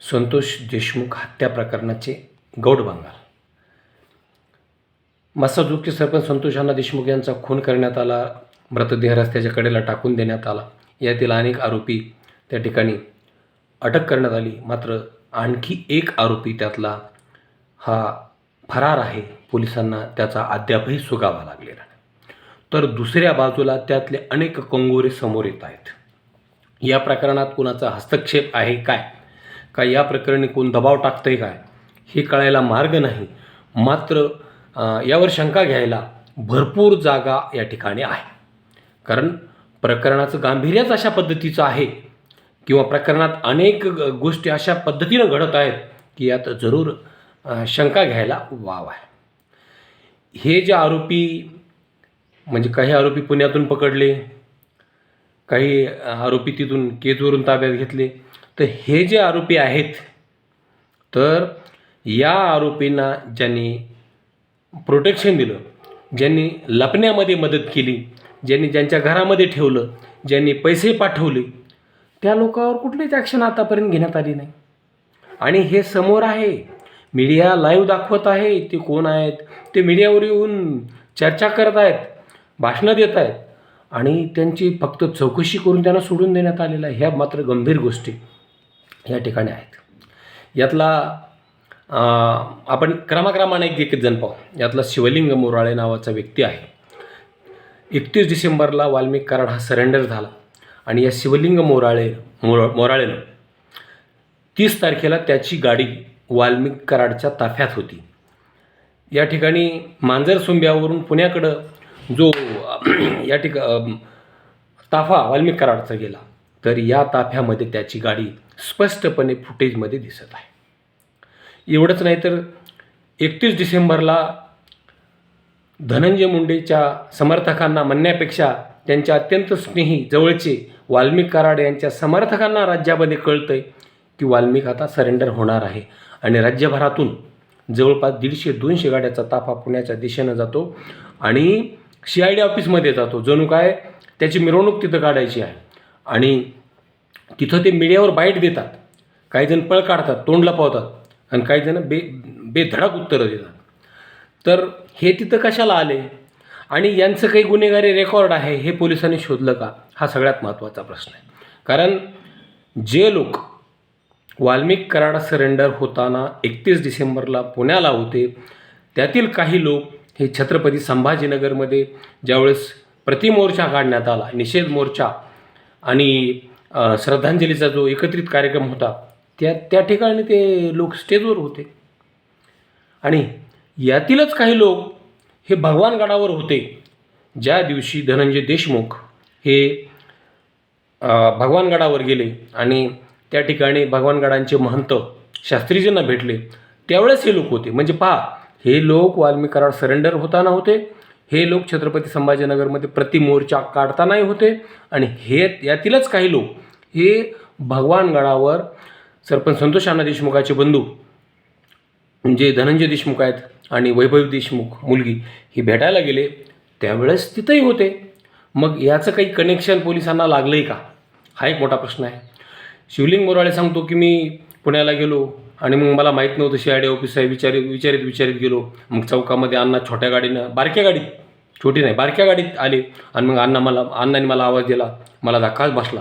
संतोष देशमुख हत्या प्रकरणाचे गौड बंगाल. मसाजोगचे सरपंच संतोष अण्णा देशमुख यांचा खून करण्यात आला मृतदेह रस्त्याच्या कडेला टाकून देण्यात आला. यातील अनेक आरोपी त्या ठिकाणी अटक करण्यात आली. मात्र आणखी एक आरोपी त्यातला हा फरार आहे. पोलिसांना त्याचा अद्यापही सुगावा लागलेला तर दुसऱ्या बाजूला त्यातले अनेक कंगोरे समोर येत आहेत. या प्रकरणात कुणाचा हस्तक्षेप आहे काय? का या प्रकरणी कोण दबाव टाकतंय काय? हे कळायला मार्ग नाही. मात्र यावर शंका घ्यायला भरपूर जागा या ठिकाणी आहे. कारण प्रकरणाचं गांभीर्यच अशा पद्धतीचं आहे किंवा प्रकरणात अनेक ग- गोष्टी अशा पद्धतीनं घडत आहेत की यात जरूर शंका घ्यायला वाव आहे. हे जे आरोपी म्हणजे काही आरोपी पुण्यातून पकडले काही आरोपी तिथून केजवरून ताब्यात घेतले. तर हे जे आरोपी आहेत तर या आरोपींना ज्यांनी प्रोटेक्शन दिलं ज्यांनी लपण्यामध्ये मदत केली ज्यांनी ज्यांच्या घरामध्ये ठेवलं ज्यांनी पैसे पाठवले त्या लोकांवर कुठलीच ॲक्शन आतापर्यंत घेण्यात आली नाही. आणि हे समोर आहे. मीडिया लाईव्ह दाखवत आहे. ते कोण आहेत? ते मीडियावर येऊन चर्चा करत आहेत. भाषणं देत आहेत. आणि त्यांची फक्त चौकशी करून त्यांना सोडून देण्यात आलेलं आहे ह्या मात्र गंभीर गोष्टी या ठिकाणी आहेत. यातला आपण क्रमाक्रमाने एक एक जण पाहू. यातला शिवलिंग मोराळे नावाचा व्यक्ती आहे. एकतीस डिसेंबरला वाल्मिक कराड हा सरेंडर झाला आणि या शिवलिंग मोराळे मोरा मोराळेनं तीस तारखेला त्याची गाडी वाल्मिक कराडच्या ताफ्यात होती. या ठिकाणी मांजरसुंब्यावरून पुण्याकडं जो या ठिका ताफा वाल्मिक कराडचा गेला तर या ताफ्यामध्ये त्याची गाडी स्पष्टपणे फुटेजमध्ये दिसत आहे. एवढंच नाही तर एकतीस डिसेंबरला धनंजय मुंडेच्या समर्थकांना म्हणण्यापेक्षा त्यांच्या अत्यंत स्नेही जवळचे वाल्मिक कराड यांच्या समर्थकांना राज्यामध्ये कळतंय की वाल्मिक आता सरेंडर होणार आहे आणि राज्यभरातून जवळपास दीडशे दोनशे गाड्याचा ताफा पुण्याच्या दिशेनं जातो आणि सी आय डी ऑफिसमध्ये जातो. जणू काय त्याची मिरवणूक तिथं काढायची आहे. आणि तिथं ते मीडियावर बाईट देतात. काही जण पळ काढतात तोंड लपवतात आणि काही जण बे बेधडक उत्तरं देतात. तर हे तिथं कशाला आले? आणि यांचं काही गुन्हेगारी रेकॉर्ड आहे हे पोलिसांनी शोधलं का? हा सगळ्यात महत्त्वाचा प्रश्न आहे. कारण जे लोक वाल्मिक कराडा सरेंडर होताना एकतीस डिसेंबरला पुण्याला होते त्यातील काही लोक हे छत्रपती संभाजीनगरमध्ये ज्यावेळेस प्रतिमोर्चा काढण्यात आला निषेध मोर्चा आणि श्रद्धांजलीचा जो एकत्रित कार्यक्रम होता त्या त्या ठिकाणी ते लोक स्टेजवर होते. आणि यातीलच काही लोक हे भगवानगडावर होते ज्या दिवशी धनंजय देशमुख हे भगवानगडावर गेले आणि त्या ठिकाणी भगवानगडांचे महंत शास्त्रीजींना भेटले त्यावेळेस हे लोक होते. म्हणजे पहा हे लोक वाल्मिक सरेंडर होताना होते हे लोक छत्रपती संभाजीनगरमध्ये प्रतिमोर्चा काढतानाही होते आणि हे यातीलच काही लोक. हे भगवानगडावर सरपंच संतोष अण्णा देशमुखाचे बंधू जे धनंजय देशमुख आहेत आणि वैभव देशमुख मुलगी ही भेटायला गेले त्यावेळेस तिथंही होते. मग याचं काही कनेक्शन पोलिसांना लागलं आहे का? हा एक मोठा प्रश्न आहे. शिवलिंग मोराळे सांगतो की मी पुण्याला गेलो आणि मग मला माहीत नव्हतं सी ऑफिस आहे विचारित विचारित विचारित गेलो. मग चौकामध्ये अण्णा छोट्या गाडीनं बारक्या गाडीत छोटी नाही बारक्या गाडीत आले. आणि मग अण्णा मला अण्णाने मला आवाज दिला मला धक्काच बसला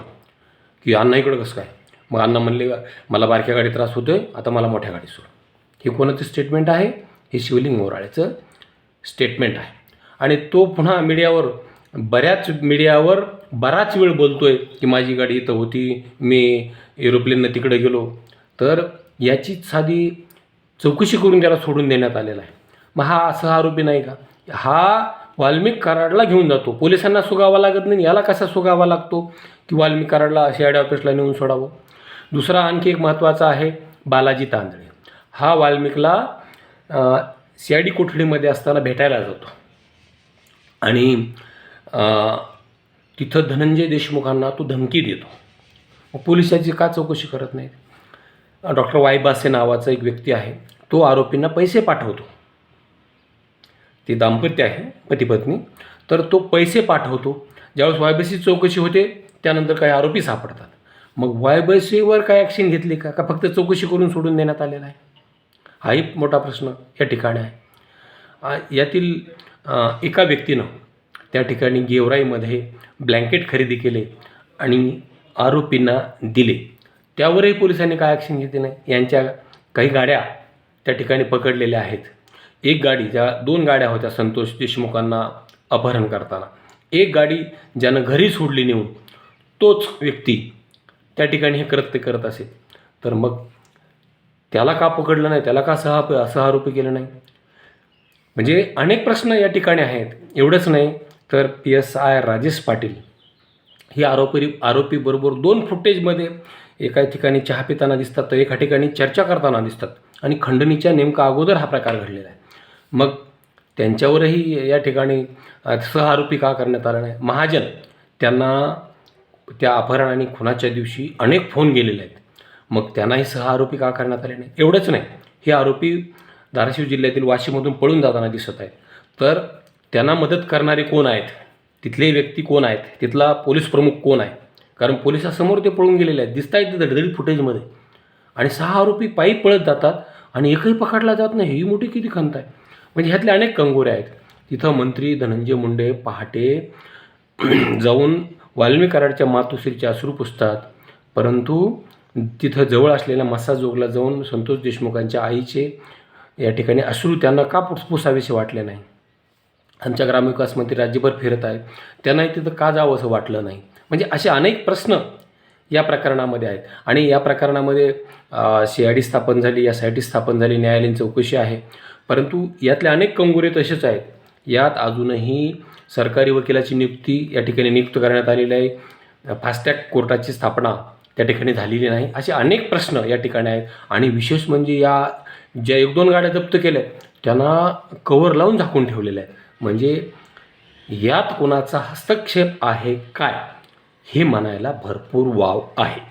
की अण्णा इकडं कसं काय? मग अण्णा म्हणले मला बारक्या गाडीत त्रास होतोय आता मला मोठ्या गाडीत सोड. हे कोणाचं स्टेटमेंट आहे? हे शिवलिंग मोराळेचं स्टेटमेंट आहे. आणि तो पुन्हा मीडियावर बऱ्याच मीडियावर बराच वेळ बोलतोय की माझी गाडी इथं होती मी एरोप्लेननं तिकडे गेलो. तर याची साधी चौकशी करून त्याला सोडून देण्यात आलेला आहे. मग हा असा आरोपी नाही का? हा वाल्मिक कराडला घेऊन जातो. पोलिसांना सुगावा लागत नाही. याला कसा सुगावा लागतो? की वाल्मिक कराडला सी ऑफिसला नेऊन सोडावं? दुसरा आणखी एक महत्त्वाचा आहे बालाजी तांदळे. हा वाल्मिकला सी आय डी कोठडीमध्ये असताना भेटायला जातो. आणि तिथं धनंजय देशमुखांना तो धमकी देतो. मग पोलीस का चौकशी करत नाहीत? डॉक्टर वाय बासे नावाचा एक व्यक्ती आहे. तो आरोपींना पैसे पाठवतो. ते दाम्पत्य आहे पती पत्नी. तर तो पैसे पाठवतो. ज्यावेळेस वायबसी चौकशी होते त्यानंतर काही आरोपी सापडतात. मग वायबसीवर काय ॲक्शन घेतली का? का फक्त चौकशी करून सोडून देण्यात आलेला आहे? हाही मोठा प्रश्न या ठिकाणी आहे. यातील एका व्यक्तीनं त्या ठिकाणी गेवराईमध्ये ब्लँकेट खरेदी केले आणि आरोपींना दिले. त्यावरही पोलिसांनी काय ॲक्शन घेतली नाही? यांच्या काही गाड्या त्या ठिकाणी पकडलेल्या आहेत. एक गाडी ज्या दोन गाड्या होत्या संतोष देशमुखांना अपहरण करताना. एक गाडी ज्यानं घरी सोडली नेऊन तोच व्यक्ती त्या ठिकाणी हे कृत्य करत असेल तर मग त्याला का पकडलं नाही? त्याला का सहा सहारोपी केलं नाही? म्हणजे अनेक प्रश्न या ठिकाणी आहेत. एवढंच नाही तर P S I Rajesh Patil ही आरोपी आरोपीबरोबर दोन फुटेजमध्ये एका ठिकाणी चहा पिताना दिसतात तर एका ठिकाणी चर्चा करताना दिसतात. आणि खंडणीच्या नेमका अगोदर हा प्रकार घडलेला आहे. मग त्यांच्यावरही या ठिकाणी सहआरोपी का करण्यात आला नाही? महाजन त्यांना त्या अपहरण आणि खुनाच्या दिवशी अनेक फोन गेलेले आहेत. मग त्यांनाही सहआरोपी का करण्यात आले नाही एवढंच नाही. हे आरोपी धाराशिव जिल्ह्यातील वाशीमधून पळून जाताना दिसत आहेत. तर त्यांना मदत करणारे कोण आहेत? तिथले व्यक्ती कोण आहेत? तिथला पोलीस प्रमुख कोण आहे? कारण पोलिसासमोर ते पळून गेलेले आहेत. दिसत आहेत धडधडीत फुटेजमध्ये आणि सहा आरोपी पायी पळत जातात आणि एकही पकडला जात नाही. ही मोठी किती खंत आहे. म्हणजे ह्यातले अनेक कंगोरे आहेत. तिथं मंत्री धनंजय मुंडे पहाटे जाऊन वाल्मी कराडच्या मातोश्रीचे अश्रू पुसतात. परंतु तिथं जवळ असलेल्या मसाजोगला जाऊन संतोष देशमुखांच्या आईचे या ठिकाणी अश्रू त्यांना का पुसपुसावेसे वाटले नाही? आमच्या ग्रामविकास मंत्री राज्यभर फिरत आहेत. त्यांनाही तिथं का जावं असं वाटलं नाही? म्हणजे असे अनेक प्रश्न या प्रकरणामध्ये आहेत. आणि या प्रकरणामध्ये सी आय डी स्थापन झाली एस आय टी स्थापन झाली न्यायालयीन चौकशी आहे. परंतु यातले अनेक कंगोरे तसेच आहेत. यात अजूनही सरकारी वकिलाची नियुक्ती या ठिकाणी नियुक्त करण्यात आलेली आहे. फास्टॅग कोर्टाची स्थापना त्या ठिकाणी झालेली नाही. असे अनेक प्रश्न या ठिकाणी आहेत. आणि विशेष म्हणजे या ज्या एक दोन गाड्या जप्त केल्या त्यांना कवर लावून झाकून ठेवलेलं आहे म्हणजे यात कोणाचा हस्तक्षेप आहे काय? हे म्हणायला भरपूर वाव आहे.